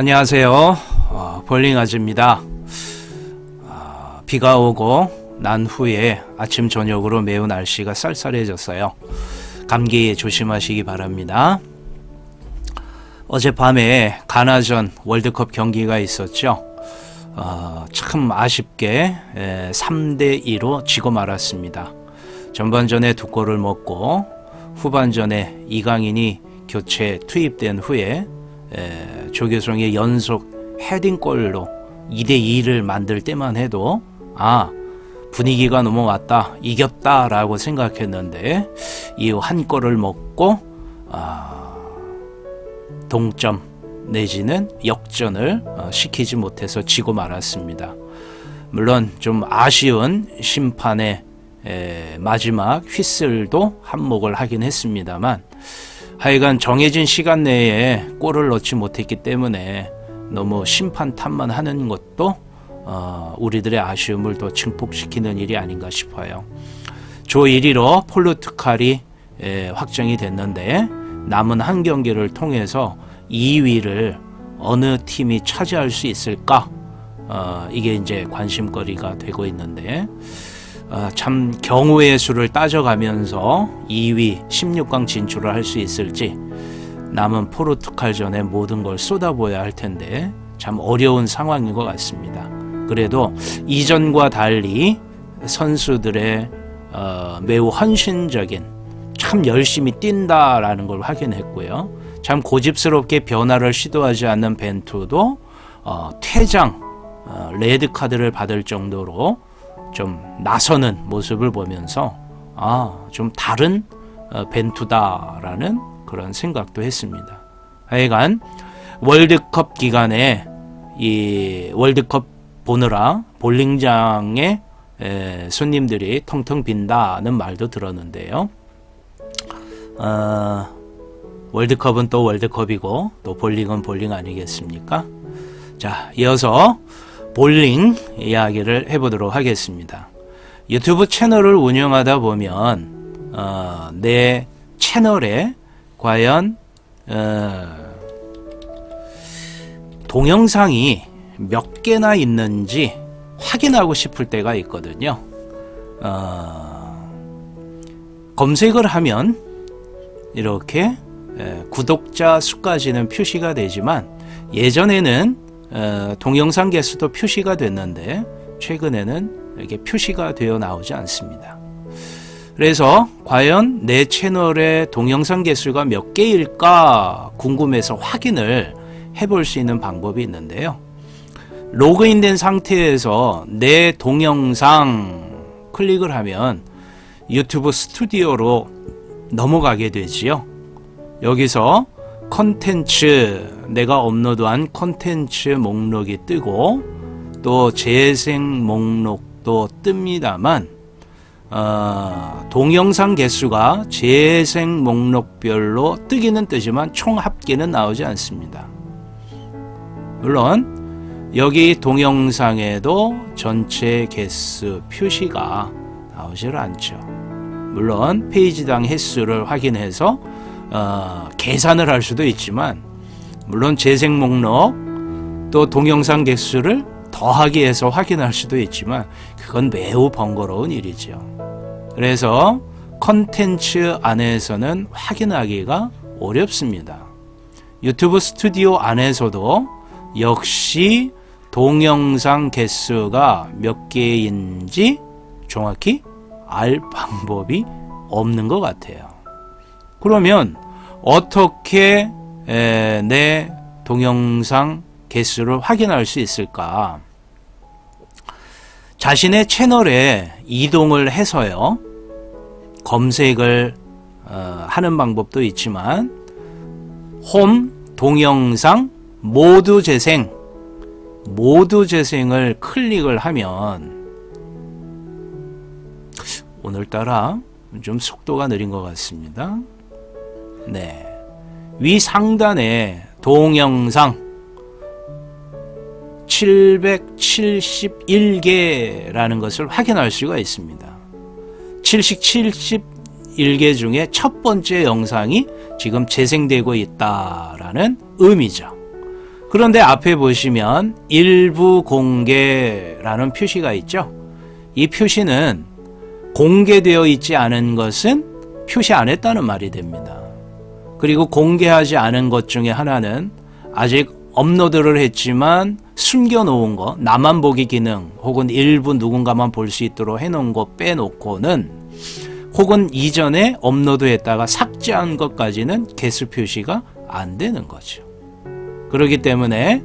안녕하세요. 어, 볼링 아즈입니다. 어, 비가 오고 난 후에 아침 저녁으로 매우 날씨가 쌀쌀해졌어요. 감기 조심하시기 바랍니다. 어젯밤에 가나전 월드컵 경기가 있었죠. 어, 참 아쉽게 3대 2로 지고 말았습니다. 전반전에 두 골을 먹고 후반전에 이강인이 교체 투입된 후에 에, 조교성의 연속 헤딩골로 2대 2를 만들 때만 해도 아 분위기가 넘어왔다 이겼다라고 생각했는데 이 한 골을 먹고 아, 동점 내지는 역전을 어, 시키지 못해서 지고 말았습니다. 물론 좀 아쉬운 심판의 에, 마지막 휘슬도 한몫을 하긴 했습니다만 하여간 정해진 시간 내에 골을 넣지 못했기 때문에 너무 심판 탓만 하는 것도 어, 우리들의 아쉬움을 더 증폭시키는 일이 아닌가 싶어요. 조 1위로 폴르투갈이 에, 확정이 됐는데 남은 한 경기를 통해서 2위를 어느 팀이 차지할 수 있을까? 어, 이게 이제 관심거리가 되고 있는데 어, 참 경우의 수를 따져가면서 2위 16강 진출을 할 수 있을지 남은 포르투갈전에 모든 걸 쏟아부어야 할 텐데 참 어려운 상황인 것 같습니다. 그래도 이전과 달리 선수들의 어, 매우 헌신적인 참 열심히 뛴다라는 걸 확인했고요. 참 고집스럽게 변화를 시도하지 않는 벤투도 어, 퇴장 어, 레드 카드를 받을 정도로 좀 나서는 모습을 보면서 아, 좀 다른 어, 벤투다라는 그런 생각도 했습니다. 하여간 월드컵 기간에 이 월드컵 보느라 볼링장에 에, 손님들이 텅텅 빈다는 말도 들었는데요. 어, 월드컵은 또 월드컵이고 또 볼링은 볼링 아니겠습니까? 자, 이어서 볼링 이야기를 해보도록 하겠습니다. 유튜브 채널을 운영하다 보면 어, 내 채널에 과연 어, 동영상이 몇 개나 있는지 확인하고 싶을 때가 있거든요. 어, 검색을 하면 이렇게 에, 구독자 수까지는 표시가 되지만 예전에는 어, 동영상 개수도 표시가 됐는데 최근에는 이렇게 표시가 되어 나오지 않습니다. 그래서 과연 내 채널의 동영상 개수가 몇 개일까 궁금해서 확인을 해볼 수 있는 방법이 있는데요. 로그인된 상태에서 내 동영상 클릭을 하면 유튜브 스튜디오로 넘어가게 되지요. 여기서 컨텐츠 내가 업로드한 컨텐츠 목록이 뜨고 또 재생 목록도 뜹니다만 어, 동영상 개수가 재생 목록별로 뜨기는 뜨지만 총 합계는 나오지 않습니다. 물론 여기 동영상에도 전체 개수 표시가 나오질 않죠. 물론 페이지당 횟수를 확인해서 어, 계산을 할 수도 있지만 물론 재생 목록 또 동영상 개수를 더하기 해서 확인할 수도 있지만 그건 매우 번거로운 일이죠. 그래서 컨텐츠 안에서는 확인하기가 어렵습니다. 유튜브 스튜디오 안에서도 역시 동영상 개수가 몇 개인지 정확히 알 방법이 없는 것 같아요. 그러면 어떻게 에, 내 동영상 개수를 확인할 수 있을까? 자신의 채널에 이동을 해서요. 검색을 어, 하는 방법도 있지만 홈 동영상 모두 재생 모두 재생을 클릭을 하면 오늘따라 좀 속도가 느린 것 같습니다. 네. 위 상단에 동영상 771개라는 것을 확인할 수가 있습니다. 771개 중에 첫 번째 영상이 지금 재생되고 있다라는 의미죠. 그런데 앞에 보시면 일부 공개라는 표시가 있죠. 이 표시는 공개되어 있지 않은 것은 표시 안 했다는 말이 됩니다. 그리고 공개하지 않은 것 중에 하나는 아직 업로드를 했지만 숨겨놓은 거, 나만 보기 기능 혹은 일부 누군가만 볼 수 있도록 해놓은 거 빼놓고는 혹은 이전에 업로드했다가 삭제한 것까지는 개수 표시가 안 되는 거죠. 그렇기 때문에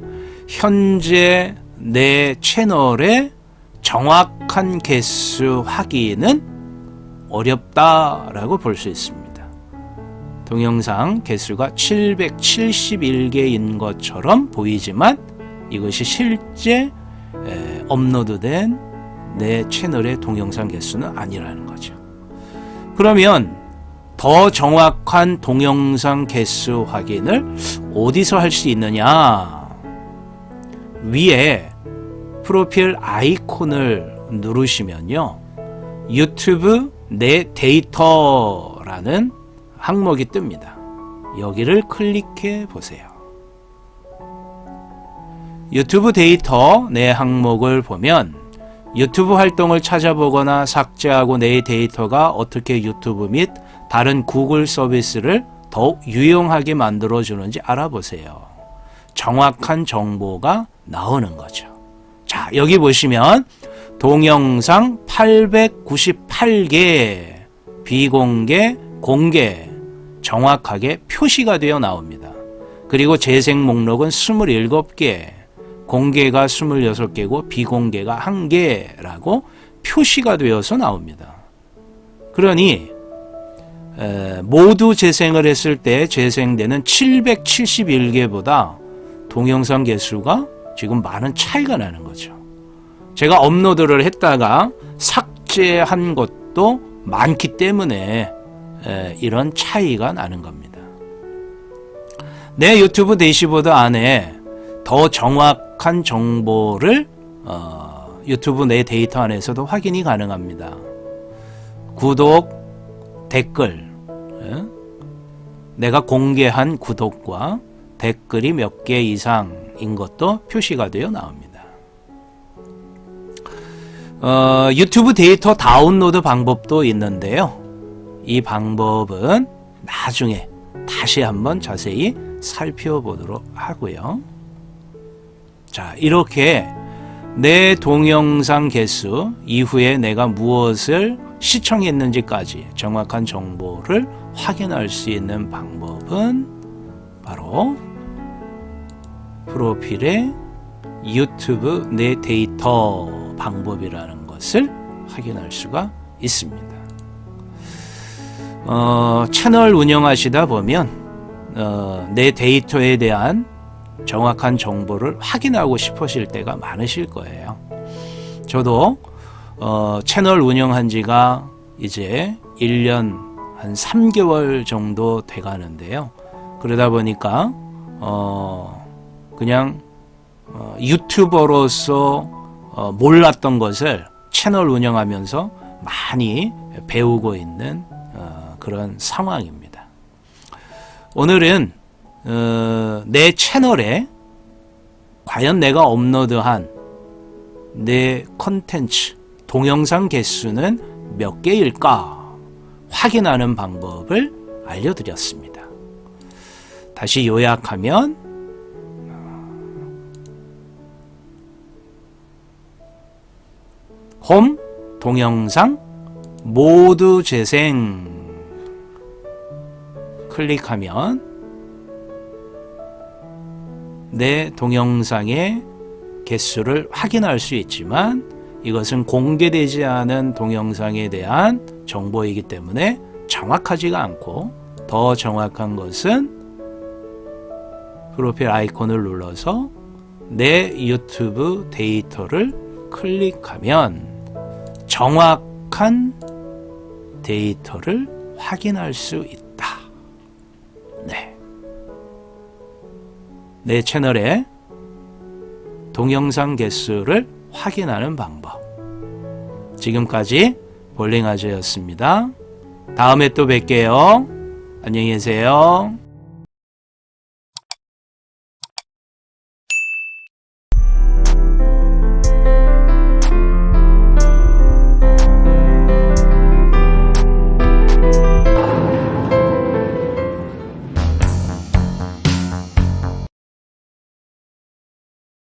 현재 내 채널의 정확한 개수 확인은 어렵다라고 볼 수 있습니다. 동영상 개수가 771개인 것처럼 보이지만 이것이 실제 업로드된 내 채널의 동영상 개수는 아니라는 거죠. 그러면 더 정확한 동영상 개수 확인을 어디서 할 수 있느냐? 위에 프로필 아이콘을 누르시면요. 유튜브 내 데이터라는 항목이 뜹니다. 여기를 클릭해 보세요. 유튜브 데이터 내 항목을 보면 유튜브 활동을 찾아보거나 삭제하고 내 데이터가 어떻게 유튜브 및 다른 구글 서비스를 더욱 유용하게 만들어 주는지 알아보세요. 정확한 정보가 나오는 거죠. 자, 여기 보시면 동영상 898개 비공개, 공개 정확하게 표시가 되어 나옵니다. 그리고 재생 목록은 27개, 공개가 26개고 비공개가 1개라고 표시가 되어서 나옵니다. 그러니 에, 모두 재생을 했을 때 재생되는 771개보다 동영상 개수가 지금 많은 차이가 나는 거죠. 제가 업로드를 했다가 삭제한 것도 많기 때문에 에, 이런 차이가 나는 겁니다. 내 유튜브 대시보드 안에 더 정확한 정보를 어, 유튜브 내 데이터 안에서도 확인이 가능합니다. 구독, 댓글, 예? 내가 공개한 구독과 댓글이 몇 개 이상인 것도 표시가 되어 나옵니다. 어, 유튜브 데이터 다운로드 방법도 있는데요. 이 방법은 나중에 다시 한번 자세히 살펴보도록 하고요. 자, 이렇게 내 동영상 개수 이후에 내가 무엇을 시청했는지까지 정확한 정보를 확인할 수 있는 방법은 바로 프로필의 유튜브 내 데이터 방법이라는 것을 확인할 수가 있습니다. 어, 채널 운영하시다 보면 어, 내 데이터에 대한 정확한 정보를 확인하고 싶으실 때가 많으실 거예요. 저도 어, 채널 운영한 지가 이제 1년 한 3개월 정도 돼 가는데요. 그러다 보니까 어, 그냥 어, 유튜버로서 어, 몰랐던 것을 채널 운영하면서 많이 배우고 있는 어, 그런 상황입니다. 오늘은 어, 내 채널에 과연 내가 업로드한 내 컨텐츠 동영상 개수는 몇 개일까 확인하는 방법을 알려드렸습니다. 다시 요약하면 홈 동영상 모두 재생 클릭하면 내 동영상의 개수를 확인할 수 있지만 이것은 공개되지 않은 동영상에 대한 정보이기 때문에 정확하지가 않고 더 정확한 것은 프로필 아이콘을 눌러서 내 유튜브 데이터를 클릭하면 정확한 데이터를 확인할 수 있다. 내 채널의 동영상 개수를 확인하는 방법. 지금까지 볼링아저였습니다. 다음에 또 뵐게요. 안녕히 계세요.